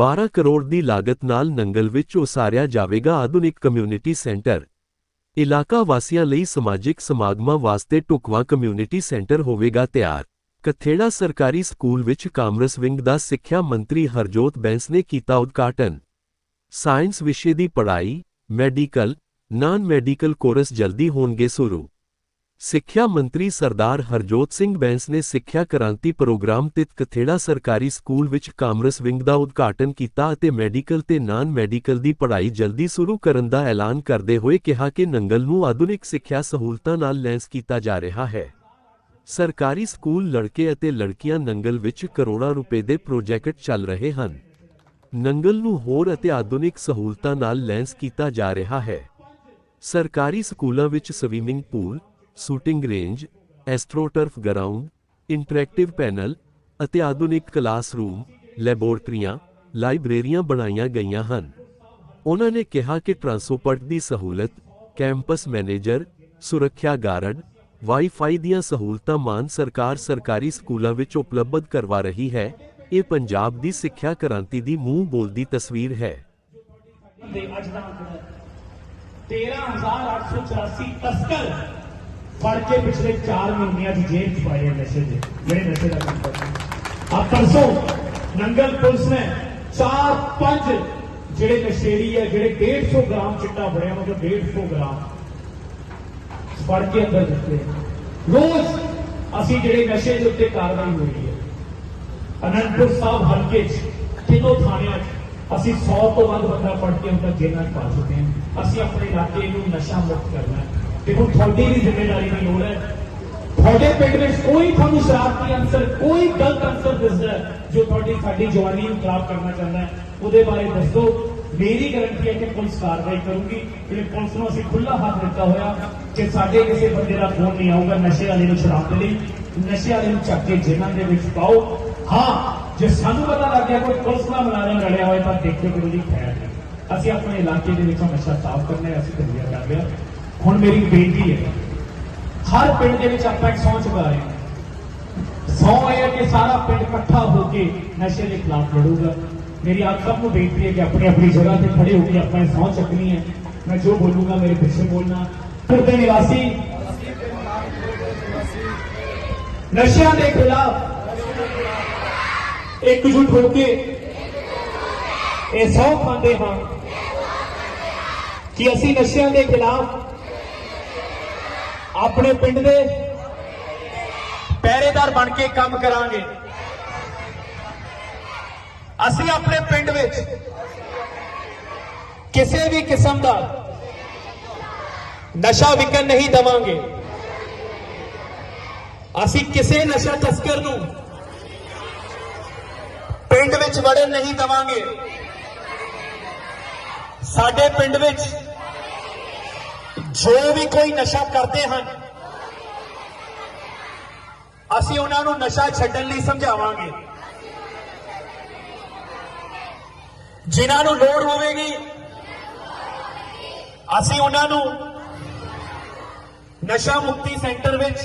12 ਕਰੋੜ ਦੀ ਲਾਗਤ ਨਾਲ ਨੰਗਲ ਵਿੱਚ ਉਸਾਰਿਆ ਜਾਵੇਗਾ ਆਧੁਨਿਕ ਕਮਿਊਨਿਟੀ ਸੈਂਟਰ ਇਲਾਕਾ ਵਾਸੀਆਂ ਲਈ ਸਮਾਜਿਕ ਸਮਾਗਮਾਂ ਵਾਸਤੇ ਢੁਕਵਾਂ ਕਮਿਊਨਿਟੀ ਸੈਂਟਰ ਹੋਵੇਗਾ ਤਿਆਰ। ਕਥੇੜਾ ਸਰਕਾਰੀ ਸਕੂਲ ਵਿੱਚ ਕਾਮਰਸ ਵਿੰਗ ਦਾ ਸਿੱਖਿਆ ਮੰਤਰੀ ਹਰਜੋਤ ਬੈਂਸ ਨੇ ਕੀਤਾ ਉਦਘਾਟਨ। ਸਾਇੰਸ ਵਿਸ਼ੇ ਦੀ ਪੜ੍ਹਾਈ, ਮੈਡੀਕਲ ਨਾਨ ਮੈਡੀਕਲ ਕੋਰਸ ਜਲਦੀ ਹੋਣਗੇ ਸ਼ੁਰੂ। ਸਿੱਖਿਆ ਮੰਤਰੀ ਸਰਦਾਰ ਹਰਜੋਤ ਸਿੰਘ ਬੈਂਸ ਨੇ ਸਿੱਖਿਆ ਕ੍ਰਾਂਤੀ ਪ੍ਰੋਗਰਾਮ ਤਹਿਤ ਕਥੇੜਾ ਸਰਕਾਰੀ ਸਕੂਲ ਵਿੱਚ ਕਾਮਰਸ ਵਿੰਗ ਦਾ ਉਦਘਾਟਨ ਕੀਤਾ ਅਤੇ ਮੈਡੀਕਲ ਤੇ ਨਾਨ ਮੈਡੀਕਲ ਦੀ ਪੜ੍ਹਾਈ ਜਲਦੀ ਸ਼ੁਰੂ ਕਰਨ ਦਾ ਐਲਾਨ ਕਰਦੇ ਹੋਏ ਕਿਹਾ ਕਿ ਨੰਗਲ ਨੂੰ ਆਧੁਨਿਕ ਸਿੱਖਿਆ ਸਹੂਲਤਾਂ ਨਾਲ ਲੈਸ ਕੀਤਾ ਜਾ ਰਿਹਾ ਹੈ। ਸਰਕਾਰੀ ਸਕੂਲ ਲੜਕੇ ਅਤੇ ਲੜਕੀਆਂ ਨੰਗਲ ਵਿੱਚ ਕਰੋੜਾਂ ਰੁਪਏ ਦੇ ਪ੍ਰੋਜੈਕਟ ਚੱਲ ਰਹੇ ਹਨ। ਨੰਗਲ ਨੂੰ ਹੋਰ ਅਤੇ ਆਧੁਨਿਕ ਸਹੂਲਤਾਂ ਨਾਲ ਲੈਂਸ ਕੀਤਾ ਜਾ ਰਿਹਾ ਹੈ। ਸਰਕਾਰੀ ਸਕੂਲਾਂ ਵਿੱਚ swimming pool shooting range, astroturf ground, interactive panel ਅਤੇ ਆਧੁਨਿਕ ਕਲਾਸਰੂਮ, ਲੈਬੋਰਟਰੀਆਂ, ਲਾਇਬ੍ਰੇਰੀਆਂ ਬਣਾਈਆਂ ਗਈਆਂ ਹਨ। ਉਹਨਾਂ ਨੇ ਕਿਹਾ ਕਿ ਟਰਾਂਸਪੋਰਟ ਦੀ ਸਹੂਲਤ, ਕੈਂਪਸ ਮੈਨੇਜਰ, ਸੁਰੱਖਿਆ ਗਾਰਡ, ਵਾਈਫਾਈ ਦੀਆਂ ਸਹੂਲਤਾਂ ਮਾਨ ਸਰਕਾਰ ਸਰਕਾਰੀ ਸਕੂਲਾਂ ਵਿੱਚ ਉਪਲਬਧ ਕਰਵਾ ਰਹੀ ਹੈ। ਇਹ ਪੰਜਾਬ ਦੀ ਸਿੱਖਿਆ ਕ੍ਰਾਂਤੀ ਦੀ ਮੂੰਹ ਬੋਲਦੀ ਤਸਵੀਰ ਹੈ। ਅੱਜ ਦਾ ਅੰਕੜਾ 13884 ਤਸਕਰ ਫੜ ਕੇ ਪਿਛਲੇ 4 ਮਹੀਨਿਆਂ ਦੀ ਜੇਲ੍ਹ ਚ ਪਾਏ ਆ ਨਸ਼ੇ ਦੇ ਜਿਹੜੇ ਨਸ਼ੇ ਦਾ ਕੰਮ ਕਰਦੇ ਆ ਪਰਸੋਂ ਨੰਗਲ ਪੁਲਿਸ ਨੇ 4 5 ਜਿਹੜੇ ਨਸ਼ੇੜੀ ਆ ਜਿਹੜੇ 150 ਗ੍ਰਾਮ ਚਿੱਟਾ ਫੜਿਆ ਮਤਲਬ 150 ਗ੍ਰਾਮ ਫੜ ਕੇ ਅੰਦਰ ਦਿੱਤੇ ਰੋਜ਼ ਅਸੀਂ ਜਿਹੜੇ ਨਸ਼ੇ ਦੇ ਉੱਤੇ ਕਾਰਵਾਈ ਹੋ ਰਹੀ ਹੈ ਅਨੰਦਪੁਰ ਸਾਹਿਬ ਹਲਕੇ 'ਚ ਤਿੰਨੋਂ ਥਾਣਿਆਂ 'ਚ ਅਸੀਂ 100 ਤੋਂ ਵੱਧ ਬੰਦਾ ਫੜ ਕੇ ਉਹਨਾਂ ਜੇਲ੍ਹਾਂ 'ਚ ਪਾ ਚੁੱਕੇ ਹਾਂ ਅਸੀਂ ਆਪਣੇ ਇਲਾਕੇ ਨੂੰ ਨਸ਼ਾ ਮੁਕਤ ਕਰਨਾ ਹੈ ਤੇ ਹੁਣ ਤੁਹਾਡੀ ਵੀ ਜ਼ਿੰਮੇਵਾਰੀ ਦੀ ਲੋੜ ਹੈ। ਤੁਹਾਡੇ ਪਿੰਡ ਵਿੱਚ ਕੋਈ ਤੁਹਾਨੂੰ ਸ਼ਰਾਰਤੀ ਅੰਸਰ ਕੋਈ ਗਲਤ ਅੰਸਰ ਦਿਸਦਾ ਜੋ ਤੁਹਾਡੀ, ਸਾਡੀ ਜਵਾਨੀ ਨੂੰ ਖਰਾਬ ਕਰਨਾ ਚਾਹੁੰਦਾ ਹੈ, ਉਹਦੇ ਬਾਰੇ ਦੱਸੋ। ਮੇਰੀ ਗਾਰੰਟੀ ਹੈ ਕਿ ਪੁਲਿਸ ਕਾਰਵਾਈ ਕਰੂਗੀ। ਤੇ ਪੁਲਿਸ ਨੂੰ ਅਸੀਂ ਖੁੱਲਾ ਹੱਥ ਦਿੱਤਾ ਹੋਇਆ ਕਿ ਸਾਡੇ ਕਿਸੇ ਬੰਦੇ ਦਾ ਫੋਨ ਨਹੀਂ ਆਊਗਾ, ਨਸ਼ੇ ਵਾਲੇ ਨੂੰ ਸ਼ਰਾਬ ਦੇ ਲਈ। ਨਸ਼ੇ ਵਾਲੇ ਨੂੰ ਚੱਕ ਕੇ ਜੇਲ੍ਹਾਂ ਦੇ ਵਿੱਚ ਪਾਓ। ਹਾਂ, ਜੇ ਸਾਨੂੰ ਪਤਾ ਲੱਗ ਗਿਆ ਕੋਈ ਪੁਲਿਸ ਦਾ ਮੁਲਾਜ਼ਮ ਲੜਿਆ ਹੋਇਆ, ਤਾਂ ਦੇਖੋ ਕਿ ਉਹਦੀ ਖੈਰ ਅਸੀਂ ਆਪਣੇ ਇਲਾਕੇ ਦੇ ਵਿੱਚੋਂ ਨਸ਼ਾ ਸਾਫ਼ ਕਰਨਾ ਹੈ ਅਸੀਂ ਦਰਿਆ ਕਰ ਲਿਆ। ਹੁਣ ਮੇਰੀ ਬੇਨਤੀ ਹੈ। ਹਰ ਪਿੰਡ ਦੇ ਵਿੱਚ ਆਪਾਂ ਇੱਕ ਸਹੁੰ ਚੁਕਾ ਰਹੇ ਹਾਂ। ਸਹੁੰ ਇਹ ਹੈ ਕਿ ਸਾਰਾ ਪਿੰਡ ਇਕੱਠਾ ਹੋ ਕੇ ਨਸ਼ੇ ਦੇ ਖਿਲਾਫ ਲੜੂਗਾ। ਮੇਰੀ ਆਪ ਸਭ ਨੂੰ ਬੇਨਤੀ ਹੈ ਕਿ ਆਪਣੀ ਆਪਣੀ ਜਗ੍ਹਾ ਤੇ ਖੜੇ ਹੋ ਕੇ ਆਪਾਂ ਇਹ ਸਹੁੰ ਚੱਕਣੀ ਹੈ। ਮੈਂ ਜੋ ਬੋਲੂਗਾ ਮੇਰੇ ਪਿੱਛੇ ਬੋਲਣਾ। ਪਿੰਡ ਦੇ ਨਿਵਾਸੀ, ਨਸ਼ਿਆਂ ਦੇ ਖਿਲਾਫ ਇਕਜੁੱਟ ਹੋ ਕੇ ਇਹ ਸਹੁੰ ਖਾਂਦੇ ਹਾਂ ਕਿ ਅਸੀਂ ਨਸ਼ਿਆਂ ਦੇ ਖਿਲਾਫ ਆਪਣੇ ਪਿੰਡ ਦੇ ਪਹਿਰੇਦਾਰ ਬਣ ਕੇ ਕੰਮ ਕਰਾਂਗੇ। ਅਸੀਂ ਆਪਣੇ ਪਿੰਡ ਵਿੱਚ ਕਿਸੇ ਵੀ ਕਿਸਮ ਦਾ ਨਸ਼ਾ ਵਿਕਣ ਨਹੀਂ ਦਵਾਂਗੇ। ਅਸੀਂ ਕਿਸੇ ਨਸ਼ਾ ਤਸਕਰ ਨੂੰ ਪਿੰਡ ਵਿੱਚ ਵੜਨ ਨਹੀਂ ਦਵਾਂਗੇ। ਸਾਡੇ ਪਿੰਡ ਵਿੱਚ ਜੋ ਵੀ ਕੋਈ ਨਸ਼ਾ ਕਰਦੇ ਹਨ, ਅਸੀਂ ਉਹਨਾਂ ਨੂੰ ਨਸ਼ਾ ਛੱਡਣ ਲਈ ਸਮਝਾਵਾਂਗੇ। ਜਿਨ੍ਹਾਂ ਨੂੰ ਲੋੜ ਹੋਵੇਗੀ, ਅਸੀਂ ਉਹਨਾਂ ਨੂੰ ਨਸ਼ਾ ਮੁਕਤੀ ਸੈਂਟਰ ਵਿੱਚ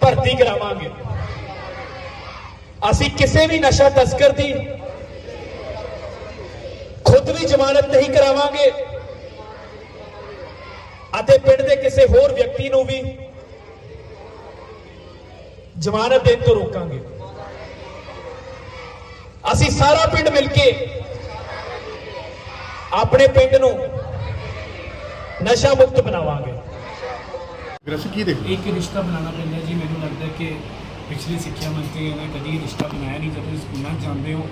ਭਰਤੀ ਕਰਾਵਾਂਗੇ। ਅਸੀਂ ਕਿਸੇ ਵੀ ਨਸ਼ਾ ਤਸਕਰ ਦੀ ਖੁਦ ਵੀ ਜ਼ਮਾਨਤ ਨਹੀਂ ਕਰਾਵਾਂਗੇ। ਅਤੇ ਪਿੰਡ ਦੇ ਕਿਸੇ ਹੋਰ ਵਿਅਕਤੀ ਨੂੰ ਵੀ ਜ਼ਮਾਨਤ ਦੇਣ ਤੋਂ ਰੋਕਾਂਗੇ। ਅਸੀਂ ਸਾਰਾ ਪਿੰਡ ਮਿਲ ਕੇ ਆਪਣੇ ਪਿੰਡ ਨੂੰ ਨਸ਼ਾ ਮੁਕਤ ਬਣਾਵਾਂਗੇ। ਗ੍ਰਸ਼ ਕੀ ਦੇਖ ਇੱਕ ਰਿਸ਼ਤਾ ਬਣਾਉਣਾ ਪੈਂਦਾ ਜੀ ਮੈਨੂੰ ਲੱਗਦਾ ਕਿ ਪਿਛਲੇ ਸਿੱਖਿਆ ਮੰਤਰੀ ਨੇ ਕਦੀ ਰਿਸ਼ਤਾ ਬਣਾਇਆ ਨਹੀਂ ਜਦੋਂ ਤੁਸੀਂ ਸਕੂਲਾਂ 'ਚ ਜਾਂਦੇ ਹੋ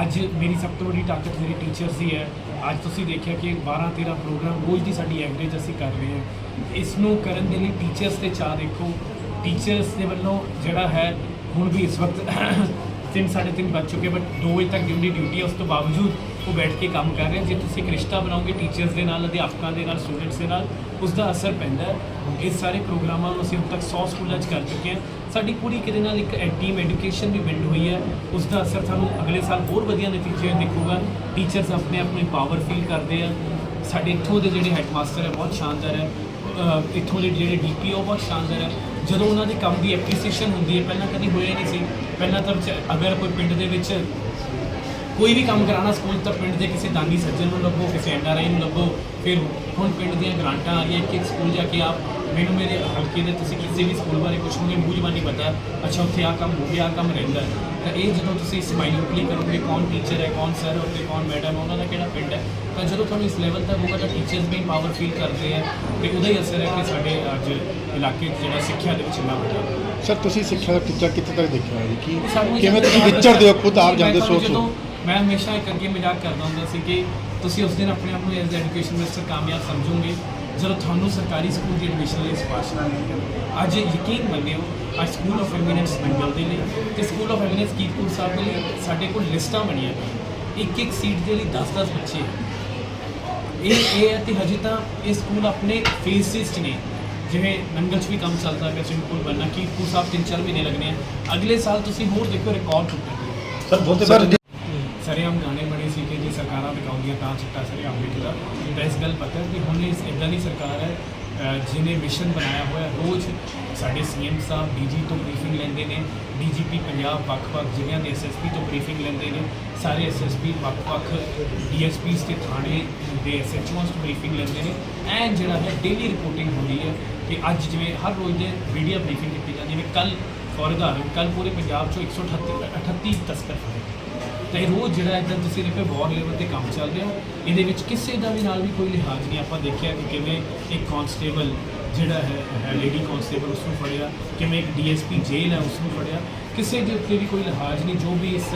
ਅੱਜ ਮੇਰੀ ਸਭ ਤੋਂ ਵੱਡੀ ਤਾਕਤ ਮੇਰੀ ਟੀਚਰਸ ਹੀ ਹੈ। ਅੱਜ ਤੁਸੀਂ ਦੇਖਿਆ ਕਿ 12 13 ਪ੍ਰੋਗਰਾਮ ਰੋਜ਼ ਦੀ ਸਾਡੀ ਐਵਰੇਜ ਅਸੀਂ ਕਰ ਰਹੇ ਹਾਂ। ਇਸ ਨੂੰ ਕਰਨ ਦੇ ਲਈ ਟੀਚਰਸ ਤੇ ਚਾਹ ਦੇਖੋ। ਟੀਚਰਸ ਦੇ ਵੱਲੋਂ ਜਿਹੜਾ ਹੈ, ਹੁਣ ਵੀ ਇਸ ਵਕਤ ਤਿੰਨ ਸਾਢੇ ਤਿੰਨ ਵੱਜ ਚੁੱਕੇ ਬਟ 2 ਵਜੇ ਤੱਕ ਜਿੰਨੀ ਡਿਊਟੀ ਹੈ, ਉਸ ਤੋਂ ਬਾਵਜੂਦ ਉਹ ਬੈਠ ਕੇ ਕੰਮ ਕਰ ਰਹੇ ਜੇ ਤੁਸੀਂ ਇੱਕ ਰਿਸ਼ਤਾ ਬਣਾਓਗੇ ਟੀਚਰਸ ਦੇ ਨਾਲ, ਅਧਿਆਪਕਾਂ ਦੇ ਨਾਲ ਸਟੂਡੈਂਟਸ ਦੇ ਨਾਲ ਉਸ ਦਾ ਅਸਰ ਪੈਂਦਾ ਹੈ। ਇਸ ਸਾਰੇ ਪ੍ਰੋਗਰਾਮਾਂ ਨੂੰ ਅਸੀਂ ਹੁਣ ਤੱਕ 100 ਸਕੂਲਾਂ 'ਚ ਕਰ ਚੁੱਕੇ ਹਾਂ। ਸਾਡੀ ਪੂਰੀ ਕਿਤੇ ਨਾਲ ਇੱਕ ਟੀਮ ਐਜੂਕੇਸ਼ਨ ਵੀ ਬਿਲਡ ਹੋਈ ਹੈ। ਉਸ ਦਾ ਅਸਰ ਸਾਨੂੰ ਅਗਲੇ ਸਾਲ ਹੋਰ ਵਧੀਆ ਨਤੀਜੇ ਦੇਖੂਗਾ। ਟੀਚਰਸ ਆਪਣੇ ਆਪ ਨੂੰ ਪਾਵਰ ਫੀਲ ਕਰਦੇ ਆ। ਸਾਡੇ ਇੱਥੋਂ ਦੇ ਜਿਹੜੇ ਹੈਡਮਾਸਟਰ ਹੈ, ਬਹੁਤ ਸ਼ਾਨਦਾਰ ਹੈ। ਇੱਥੋਂ ਦੇ ਜਿਹੜੇ ਡੀਪੀਓ ਬਹੁਤ ਸ਼ਾਨਦਾਰ ਹੈ। ਜਦੋਂ ਉਹਨਾਂ ਦੇ ਕੰਮ ਦੀ ਐਪਰੀਸੀਏਸ਼ਨ ਹੁੰਦੀ ਹੈ, ਪਹਿਲਾਂ ਕਦੀ ਹੋਇਆ ਨਹੀਂ ਸੀ। ਪਹਿਲਾਂ ਤਾਂ ਅਗਰ ਕੋਈ ਪਿੰਡ ਦੇ ਵਿੱਚ ਕੋਈ ਵੀ ਕੰਮ ਕਰਾਉਣਾ ਸਕੂਲ ਤਾਂ ਪਿੰਡ ਦੇ ਕਿਸੇ ਦਾਨੀ ਸੱਜਣ ਨੂੰ ਲੱਭੋ ਕਿਸੇ ਐਨਆਰਆਈ ਨੂੰ ਲੱਭੋ ਫਿਰ ਹੁਣ ਪਿੰਡ ਦੀਆਂ ਗ੍ਰਾਂਟਾਂ ਆ ਰਹੀਆਂ ਕਿ ਇੱਕ ਸਕੂਲ ਜਾ ਕੇ ਆਪ ਮੈਨੂੰ ਮੇਰੇ ਹਲਕੇ ਦੇ ਤੁਸੀਂ ਕਿਸੇ ਵੀ ਸਕੂਲ ਬਾਰੇ ਕੁਝ ਨੂੰ ਮੂੰਹ ਜ਼ਬਾਨੀ ਪਤਾ ਅੱਛਾ ਉੱਥੇ ਆ ਕੰਮ ਹੋ ਗਿਆ ਆਹ ਕੰਮ ਰਹਿੰਦਾ। ਤਾਂ ਇਹ ਜਦੋਂ ਤੁਸੀਂ ਇਸ ਮਾਈਨਿਊਟਲੀ ਕਰੋਗੇ ਕੌਣ ਟੀਚਰ ਹੈ ਕੌਣ ਸਰ ਹੈ ਉੱਤੇ ਕੌਣ ਮੈਡਮ ਹੈ ਉਹਨਾਂ ਦਾ ਕਿਹੜਾ ਪਿੰਡ ਹੈ ਤਾਂ ਜਦੋਂ ਤੁਹਾਨੂੰ ਇਸ ਲੈਵਲ ਤੱਕ ਹੋਊਗਾ ਤਾਂ ਟੀਚਰਸ ਵੀ ਪਾਵਰ ਫੀਲ ਕਰਦੇ ਆ ਤੇ ਉਹਦਾ ਹੀ ਅਸਰ ਹੈ ਕਿ ਸਾਡੇ ਅੱਜ ਇਲਾਕੇ 'ਚ ਜਿਹੜਾ ਸਿੱਖਿਆ ਦੇ ਵਿੱਚ ਇੰਨਾ ਵੱਡਾ ਸਰ ਤੁਸੀਂ ਸਿੱਖਿਆ ਦਾ ਟੀਚਾ ਕਿੱਥੇ ਤੱਕ ਦੇਖਿਆ ਹੈ ਜੀ? ਕੀ ਕਿਵੇਂ ਤੁਸੀਂ ਵਿਚਰਦੇ ਹੋ? ਖੁਦ ਆਪ ਜਾਂਦੇ ਸੋਚ। ਮੈਂ ਹਮੇਸ਼ਾ ਇੱਕ ਅੱਗੇ ਮਜ਼ਾਕ ਕਰਦਾ ਹੁੰਦਾ ਸੀ ਕਿ ਤੁਸੀਂ ਉਸ ਦਿਨ ਆਪਣੇ ਆਪ ਨੂੰ ਐਜ਼ ਐਜੂਕੇਸ਼ਨ ਮਿਨਿਸਟਰ ਕਾਮਯਾਬ ਸਮਝੋਗੇ ਜਦੋਂ ਤੁਹਾਨੂੰ ਸਰਕਾਰੀ ਸਕੂਲ ਦੀ ਐਡਮਿਸ਼ਨ ਲਈ ਸਿਫਾਰਿਸ਼ ਕਰਾਂਗੇ ਅੱਜ ਯਕੀਨ ਮੰਨਿਓ ਅੱਜ ਸਕੂਲ ਆਫ ਐਮੀਨੈਂਸ ਮੰਗਲ ਦੇ ਲਈ ਤੇ school of eminence Kiratpur Sahib ਦੇ ਲਈ ਸਾਡੇ ਕੋਲ ਲਿਸਟਾਂ ਬਣੀਆਂ ਇੱਕ ਇੱਕ ਸੀਟ ਦੇ ਲਈ 10-10 ਬੱਚੇ ਇਹ ਇਹ ਹੈ ਕਿ ਹਜੇ ਤਾਂ ਇਹ ਸਕੂਲ ਆਪਣੇ ਫੇਸਿਸ 'ਚ ਨੇ। ਜਿਵੇਂ ਨੰਗਲ 'ਚ ਵੀ ਕੰਮ ਚੱਲਦਾ ਪਿਆ ਸਵਿਮਿੰਗ ਪੂਲ ਬਣਨਾ ਕੀਰਤਪੁਰ ਸਾਹਿਬ ਤਿੰਨ ਚਾਰ ਮਹੀਨੇ ਲੱਗਣੇ ਆ। ਅਗਲੇ ਸਾਲ ਤੁਸੀਂ ਹੋਰ ਦੇਖੋ ਰਿਕਾਰਡ ਟੁੱਟਣਗੇ। ਸਰ ਬਹੁਤੇ ਸਰੇਆਮ ਗਾਣੇ ਬਣੇ ਸੀ ਕਿ ਜੀ ਸਰਕਾਰਾਂ ਵਿਕਾਉਂਦੀਆਂ ਤਾਂ ਚਿੱਟਾ ਸਰੇਆਮ ਵਿਕਦਾ। ਤਾਂ ਇਸ ਗੱਲ ਪਤਾ ਕਿ ਹੁਣ ਇਸ ਇਦਾਂ ਦੀ ਸਰਕਾਰ ਹੈ ਅਹ ਜਿਹਨੇ ਮਿਸ਼ਨ ਬਣਾਇਆ ਹੋਇਆ, ਰੋਜ਼ ਸਾਡੇ ਸੀਐਮ ਸਾਹਿਬ, ਡੀਜੀ ਤੋਂ ਬਰੀਫਿੰਗ ਲੈਂਦੇ ਨੇ, ਡੀਜੀਪੀ ਪੰਜਾਬ ਵੱਖ-ਵੱਖ ਜ਼ਿਲ੍ਹਿਆਂ ਦੇ ਐਸਐਸਪੀ ਤੋਂ ਬਰੀਫਿੰਗ ਲੈਂਦੇ ਨੇ, ਸਾਰੇ ਐਸਐਸਪੀ ਵੱਖ-ਵੱਖ ਡੀਐਸਪੀਸ ਤੇ ਥਾਣੇ ਦੇ ਐਸਐਚਓਸ ਤੋਂ ਬਰੀਫਿੰਗ ਲੈਂਦੇ ਨੇ। ਐਂਡ ਜਿਹੜਾ ਹੈ ਡੇਲੀ ਰਿਪੋਰਟਿੰਗ ਹੁੰਦੀ ਹੈ ਕਿ ਅੱਜ ਜਿਵੇਂ ਹਰ ਰੋਜ਼ ਦੇ ਮੀਡੀਆ ਬਰੀਫਿੰਗ ਕੀਤੀ ਜਾਂਦੀ ਹੈ ਜਿਵੇਂ ਕੱਲ ਫੋਰ ਉਦਾਹਰਨ ਕੱਲ ਪੂਰੇ ਪੰਜਾਬ ਚੋਂ 138 38 ਤਸਕਰ ਫੜੇ ਤਾਂ ਇਹ ਰੋਜ਼ ਜਿਹੜਾ ਇਦਾਂ ਤੁਸੀਂ ਦੇਖੋ ਵਾਰ ਲੈਵਲ ਤੇ ਕੰਮ ਚੱਲ ਰਿਹਾ। ਇਹਦੇ ਵਿੱਚ ਕਿਸੇ ਦਾ ਵੀ ਨਾਲ ਵੀ ਕੋਈ ਲਿਹਾਜ਼ ਨਹੀਂ। ਆਪਾਂ ਦੇਖਿਆ ਕਿ ਕਿਵੇਂ ਇੱਕ ਕਾਂਸਟੇਬਲ ਜਿਹੜਾ ਹੈ ਲੇਡੀ ਕਾਂਸਟੇਬਲ ਉਸ ਨੂੰ ਫੜਿਆ। ਕਿਵੇਂ ਇੱਕ ਡੀਐਸਪੀ ਜੇਲ੍ਹ ਹੈ ਉਸ ਨੂੰ ਫੜਿਆ। ਕਿਸੇ ਦੇ ਉੱਤੇ ਵੀ ਕੋਈ ਲਿਹਾਜ਼ ਨਹੀਂ। ਜੋ ਵੀ ਇਸ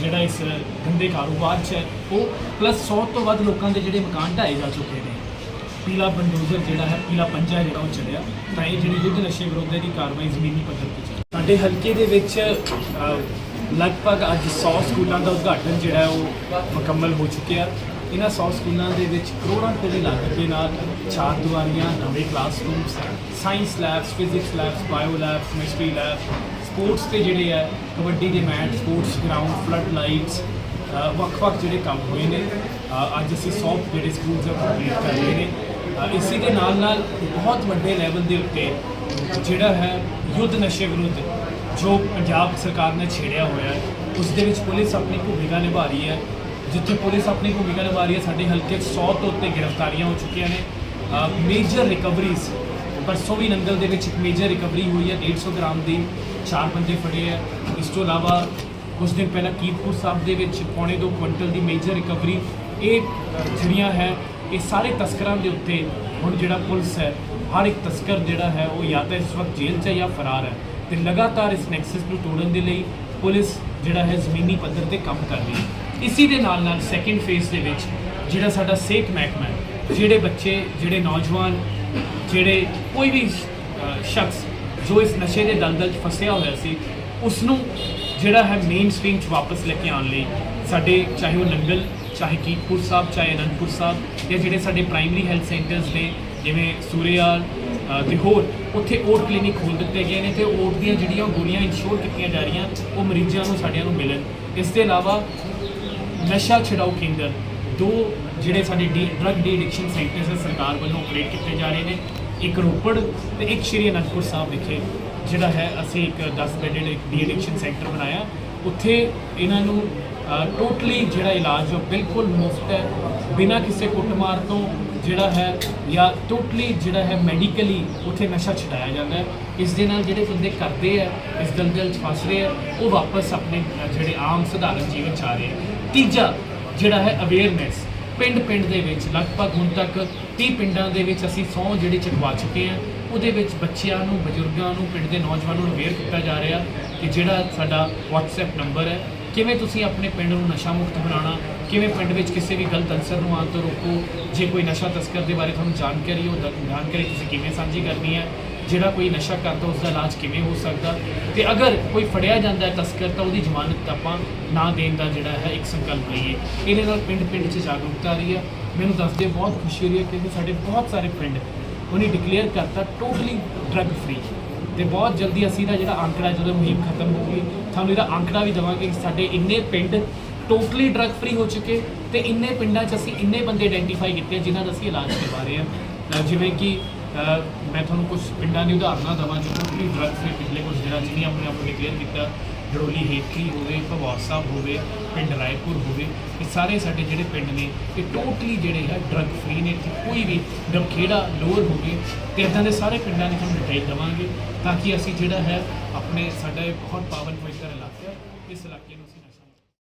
ਜਿਹੜਾ ਇਸ ਗੰਦੇ ਕਾਰੋਬਾਰ 'ਚ ਹੈ, ਉਹ ਪਲੱਸ 100 ਤੋਂ ਵੱਧ ਲੋਕਾਂ ਦੇ ਜਿਹੜੇ ਮਕਾਨ ਢਾਏ ਜਾ ਚੁੱਕੇ ਨੇ। ਪੀਲਾ ਬੰਡੋਜ਼ਰ ਜਿਹੜਾ ਹੈ, ਪੀਲਾ ਪੰਜਾ ਜਿਹੜਾ ਉਹ ਚੱਲਿਆ ਤਾਂ ਇਹ ਜਿਹੜੀ ਯੁੱਧ ਨਸ਼ੇ ਵਿਰੋਧ ਦੀ ਕਾਰਵਾਈ ਜ਼ਮੀਨੀ ਪੱਧਰ ਤੇ ਚੱਲ ਸਾਡੇ ਹਲਕੇ ਦੇ ਵਿੱਚ ਲਗਭਗ ਅੱਜ 100 ਸਕੂਲਾਂ ਦਾ ਉਦਘਾਟਨ ਜਿਹੜਾ ਹੈ ਉਹ ਮੁਕੰਮਲ ਹੋ ਚੁੱਕਿਆ ਇਹਨਾਂ 100 ਸਕੂਲਾਂ ਦੇ ਵਿੱਚ ਕਰੋੜਾਂ ਰੁਪਏ ਦੀ ਲਾਗਤ ਦੇ ਨਾਲ ਚਾਰ ਦੁਆਰੀਆਂ ਨਵੇਂ classrooms science labs physics labs bio labs chemistry lab sports ਤੇ ਜਿਹੜੇ ਹੈ ਕਬੱਡੀ ਦੇ match sports ground flood lights ਵੱਖ-ਵੱਖ ਜਿਹੜੇ ਕੰਮ ਹੋਏ ਨੇ। ਅੱਜ ਅਸੀਂ 100 ਜਿਹੜੇ ਸਕੂਲਸ ਆ ਕੰਪਲੀਟ ਕਰ ਰਹੇ ਨੇ। ਅ, ਇਸੇ ਦੇ ਨਾਲ ਨਾਲ ਬਹੁਤ ਵੱਡੇ ਲੈਵਲ ਦੇ ਉੱਤੇ ਜਿਹੜਾ ਹੈ ਯੁੱਧ ਨਸ਼ੇ ਵਿਰੁੱਧ ਜੋ ਪੰਜਾਬ ਸਰਕਾਰ ਨੇ ਛੇੜਿਆ ਹੋਇਆ ਹੈ ਉਸ ਦੇ ਵਿੱਚ ਪੁਲਿਸ ਆਪਣੀ ਭੂਮਿਕਾ ਨਿਭਾ ਰਹੀ ਹੈ। ਜਿੱਥੇ ਪੁਲਿਸ ਆਪਣੀ ਭੂਮਿਕਾ ਨਿਭਾ ਰਹੀ ਹੈ, ਸਾਡੇ ਹਲਕੇ 'ਚ 100 ਤੋਂ ਉੱਤੇ ਗ੍ਰਿਫਤਾਰੀਆਂ ਹੋ ਚੁੱਕੀਆਂ ਨੇ। ਮੇਜਰ ਰਿਕਵਰੀਜ਼ ਪਰਸੋਂ ਵੀ ਨੰਗਲ ਦੇ ਵਿੱਚ ਇੱਕ ਮੇਜਰ ਰਿਕਵਰੀ ਹੋਈ ਹੈ 150 ਗ੍ਰਾਮ ਦੀ, ਚਾਰ ਬੰਦੇ ਫੜੇ ਹੈ। ਇਸ ਤੋਂ ਇਲਾਵਾ ਕੁਝ ਦਿਨ ਪਹਿਲਾਂ ਕੀਰਤਪੁਰ ਸਾਹਿਬ ਦੇ ਵਿੱਚ ਪੌਣੇ 2 ਕੁਇੰਟਲ ਦੀ ਮੇਜਰ ਰਿਕਵਰੀ ਇਹ ਜਿਹੜੀਆਂ ਹੈ, ਇਹ ਸਾਰੇ ਤਸਕਰਾਂ ਦੇ ਉੱਤੇ ਹੁਣ ਜਿਹੜਾ ਪੁਲਿਸ ਹੈ, ਹਰ ਇੱਕ ਤਸਕਰ ਜਿਹੜਾ ਹੈ, ਉਹ ਜਾਂ ਤਾਂ ਇਸ ਵਕਤ ਜੇਲ੍ਹ 'ਚ ਹੈ ਜਾਂ ਫਰਾਰ ਹੈ। ਤੇ ਲਗਾਤਾਰ ਇਸ ਨੈਕਸਸ ਨੂੰ ਤੋੜਨ ਦੇ ਲਈ ਪੁਲਿਸ ਜਿਹੜਾ ਹੈ ਜ਼ਮੀਨੀ ਪੱਧਰ ਤੇ ਕੰਮ ਕਰ ਰਹੀ ਹੈ। ਇਸੇ ਦੇ ਨਾਲ ਨਾਲ ਸੈਕੰਡ ਫੇਜ਼ ਦੇ ਵਿੱਚ ਜਿਹੜਾ ਸਾਡਾ ਸਿਹਤ ਮਹਿਕਮਾ ਹੈ, ਜਿਹੜੇ ਬੱਚੇ, ਜਿਹੜੇ ਨੌਜਵਾਨ, ਜਿਹੜੇ ਕੋਈ ਵੀ ਸ਼ਖਸ ਜੋ ਇਸ ਨਸ਼ੇ ਦੇ ਦਲਦਲ 'ਚ ਫਸਿਆ ਹੋਇਆ ਸੀ ਉਸ ਨੂੰ ਜਿਹੜਾ ਹੈ ਮੇਨ ਸਟ੍ਰੀਮ 'ਚ ਵਾਪਸ ਲੈ ਕੇ ਆਉਣ ਲਈ ਸਾਡੇ ਚਾਹੇ ਉਹ ਨੰਗਲ, ਚਾਹੇ ਕੀਰਤਪੁਰ ਸਾਹਿਬ, ਚਾਹੇ ਅਨੰਦਪੁਰ ਸਾਹਿਬ ਜਾਂ ਜਿਹੜੇ ਸਾਡੇ ਪ੍ਰਾਇਮਰੀ ਹੈਲਥ ਸੈਂਟਰਸ ਨੇ, ਜਿਵੇਂ ਸੂਰੇਆਲ ਤੇ ਹੋਰ ਉੱਥੇ ਓਟ ਕਲੀਨਿਕ ਖੋਲ ਦਿੱਤੇ ਗਏ ਨੇ ਤੇ ਓਟ ਦੀਆਂ ਜਿਹੜੀਆਂ ਗੋਲੀਆਂ ਇੰਸ਼ੋਰ ਕੀਤੀਆਂ ਜਾ ਰਹੀਆਂ, ਉਹ ਮਰੀਜ਼ਾਂ ਨੂੰ ਸਾਡਿਆਂ ਨੂੰ ਮਿਲਣ। ਇਸ ਦੇ ਇਲਾਵਾ ਨਸ਼ਾ ਛਡਾਊ ਕੇਂਦਰ, ਦੋ ਜਿਹੜੇ ਸਾਡੇ de drug de addiction centres ਹੈ ਸਰਕਾਰ ਵੱਲੋਂ ਆਪਰੇਟ ਕੀਤੇ ਜਾ ਰਹੇ ਨੇ, ਇੱਕ ਰੋਪੜ ਤੇ ਇੱਕ ਸ਼੍ਰੀ ਅਨੰਦਪੁਰ ਸਾਹਿਬ ਵਿਖੇ, ਜਿਹੜਾ ਹੈ ਅਸੀਂ ਇੱਕ 10 ਬੈਡਡ ਇੱਕ ਡੀ ਐਡਿਕਸ਼ਨ ਸੈਂਟਰ ਬਣਾਇਆ। ਉੱਥੇ ਇਹਨਾਂ ਨੂੰ ਟੋਟਲੀ ਜਿਹੜਾ ਇਲਾਜ ਉਹ ਬਿਲਕੁਲ ਮੁਫਤ ਹੈ। ਬਿਨਾਂ ਕਿਸੇ ਕੁੱਟਮਾਰ ਤੋਂ ਜਿਹੜਾ ਹੈ ਜਾਂ ਟੋਟਲੀ ਜਿਹੜਾ ਹੈ ਮੈਡੀਕਲੀ ਉੱਥੇ ਨਸ਼ਾ ਛਡਾਇਆ ਜਾਂਦਾ ਹੈ। ਇਸ ਦੇ ਨਾਲ ਜਿਹੜੇ ਬੰਦੇ ਕਰਦੇ ਆ, ਇਸ ਦਲਦਲ 'ਚ ਫਸ ਰਹੇ ਆ, ਉਹ ਵਾਪਸ ਆਪਣੇ ਜਿਹੜੇ ਆਮ ਸਧਾਰਨ ਜੀਵਨ 'ਚ ਆ ਰਹੇ ਆ। ਤੀਜਾ ਜਿਹੜਾ ਹੈ ਅਵੇਅਰਨੈਸ ਪਿੰਡ ਪਿੰਡ ਦੇ ਵਿੱਚ ਲਗਭਗ ਹੁਣ ਤੱਕ 30 ਪਿੰਡਾਂ ਦੇ ਵਿੱਚ ਅਸੀਂ 100 ਜਿਹੜੇ ਚਕਵਾ ਚੁੱਕੇ ਆ, ਉਹਦੇ ਵਿੱਚ ਬੱਚਿਆਂ ਨੂੰ, ਬਜ਼ੁਰਗਾਂ ਨੂੰ, ਪਿੰਡ ਦੇ ਨੌਜਵਾਨਾਂ ਨੂੰ ਅਵੇਅਰ ਕੀਤਾ ਜਾ ਰਿਹਾ ਕਿ ਜਿਹੜਾ ਸਾਡਾ WhatsApp ਨੰਬਰ ਹੈ ਕਿਵੇਂ ਤੁਸੀਂ ਆਪਣੇ ਪਿੰਡ ਨੂੰ ਨਸ਼ਾ ਮੁਕਤ ਬਣਾਉਣਾ, ਕਿਵੇਂ ਪਿੰਡ ਵਿੱਚ ਕਿਸੇ ਵੀ ਗਲਤ ਅਨਸਰ ਨੂੰ ਆਉਣ ਤੋਂ ਰੋਕੋ, ਜੇ ਕੋਈ ਨਸ਼ਾ ਤਸਕਰ ਦੇ ਬਾਰੇ ਤੁਹਾਨੂੰ ਜਾਣਕਾਰੀ ਹੋ ਜਾਣਕਾਰੀ ਤੁਸੀਂ ਕਿਵੇਂ ਸਾਂਝੀ ਕਰਨੀ ਹੈ, ਜਿਹੜਾ ਕੋਈ ਨਸ਼ਾ ਕਰਦਾ ਉਸ ਦਾ ਇਲਾਜ ਕਿਵੇਂ ਹੋ ਸਕਦਾ ਤੇ ਅਗਰ ਕੋਈ ਫੜਿਆ ਜਾਂਦਾ ਹੈ ਤਸਕਰ, ਤਾਂ ਉਹਦੀ ਜ਼ਮਾਨਤ ਆਪਾਂ ਨਾ ਦੇਣ ਦਾ ਜਿਹੜਾ ਹੈ ਇੱਕ ਸੰਕਲਪ ਲਈਏ। ਇਹਦੇ ਨਾਲ ਪਿੰਡ ਪਿੰਡ 'ਚ ਜਾਗਰੂਕਤਾ ਆ ਰਹੀ ਹੈ। ਮੈਨੂੰ ਦੱਸਦੇ ਬਹੁਤ ਖੁਸ਼ੀ ਹੋ ਰਹੀ ਹੈ ਕਿ ਸਾਡੇ ਬਹੁਤ ਸਾਰੇ ਪਿੰਡ, ਉਹਨੇ ਡਿਕਲੇਅਰ ਕਰਤਾ ਟੋਟਲੀ ਡਰੱਗ ਫ੍ਰੀ ਤੇ ਬਹੁਤ ਜਲਦੀ ਅਸੀਂ ਦਾ ਜਿਹੜਾ ਅੰਕੜਾ ਜਦੋਂ ਮੁਹਿੰਮ ਖਤਮ ਹੋਊਗੀ, ਤੁਹਾਨੂੰ ਇਹਦਾ ਅੰਕੜਾ ਵੀ ਦੇਵਾਂਗੇ ਕਿ ਸਾਡੇ ਇੰਨੇ ਪਿੰਡ ਟੋਟਲੀ ਡਰੱਗ ਫ੍ਰੀ ਹੋ ਚੁੱਕੇ ਤੇ ਇੰਨੇ ਪਿੰਡਾਂ 'ਚ ਅਸੀਂ ਇੰਨੇ ਬੰਦੇ ਆਇਡੈਂਟੀਫਾਈ ਕੀਤੇ ਆ ਜਿਨ੍ਹਾਂ ਦਾ ਅਸੀਂ ਇਲਾਜ ਕਰਵਾ ਰਹੇ ਹਾਂ। ਜਿਵੇਂ ਕਿ ਮੈਂ ਤੁਹਾਨੂੰ ਕੁਝ ਪਿੰਡਾਂ ਦੀ ਉਦਾਹਰਨਾਂ ਦਵਾਂ, ਜੋ ਟੋਟਲੀ ਡਰੱਗ ਫ੍ਰੀ ਪਿਛਲੇ ਕੁਝ ਦਿਨਾਂ 'ਚ ਨਹੀਂ ਆਪਣੇ ਆਪ ਨੂੰ ਡਿਕਲੇਅਰ ਕੀਤਾ। ਡਰੋਲੀ ਹੇਠੀ ਹੋਵੇ ਭਵਾਰ ਸਾਹਿਬ ਹੋਵੇ, ਪਿੰਡ ਰਾਏਪੁਰ ਹੋਵੇ, ਇਹ ਸਾਰੇ ਸਾਡੇ ਜਿਹੜੇ ਪਿੰਡ ਨੇ, ਇਹ ਟੋਟਲੀ ਜਿਹੜੇ ਹੈ ਡਰੱਗ ਫ੍ਰੀ ਨੇ, ਇੱਥੇ ਕੋਈ ਵੀ ਡਮਖੇੜਾ ਲੋਰ ਹੋਵੇ ਤੇ ਇਦਾਂ ਦੇ ਸਾਰੇ ਪਿੰਡਾਂ ਦੀ ਤੁਹਾਨੂੰ ਡਿਟੇਲ ਦਵਾਂਗੇ ਤਾਂ ਕਿ ਅਸੀਂ ਜਿਹੜਾ ਹੈ ਆਪਣੇ, ਸਾਡਾ ਇਹ ਬਹੁਤ ਪਾਵਨ ਪਵਿੱਤਰ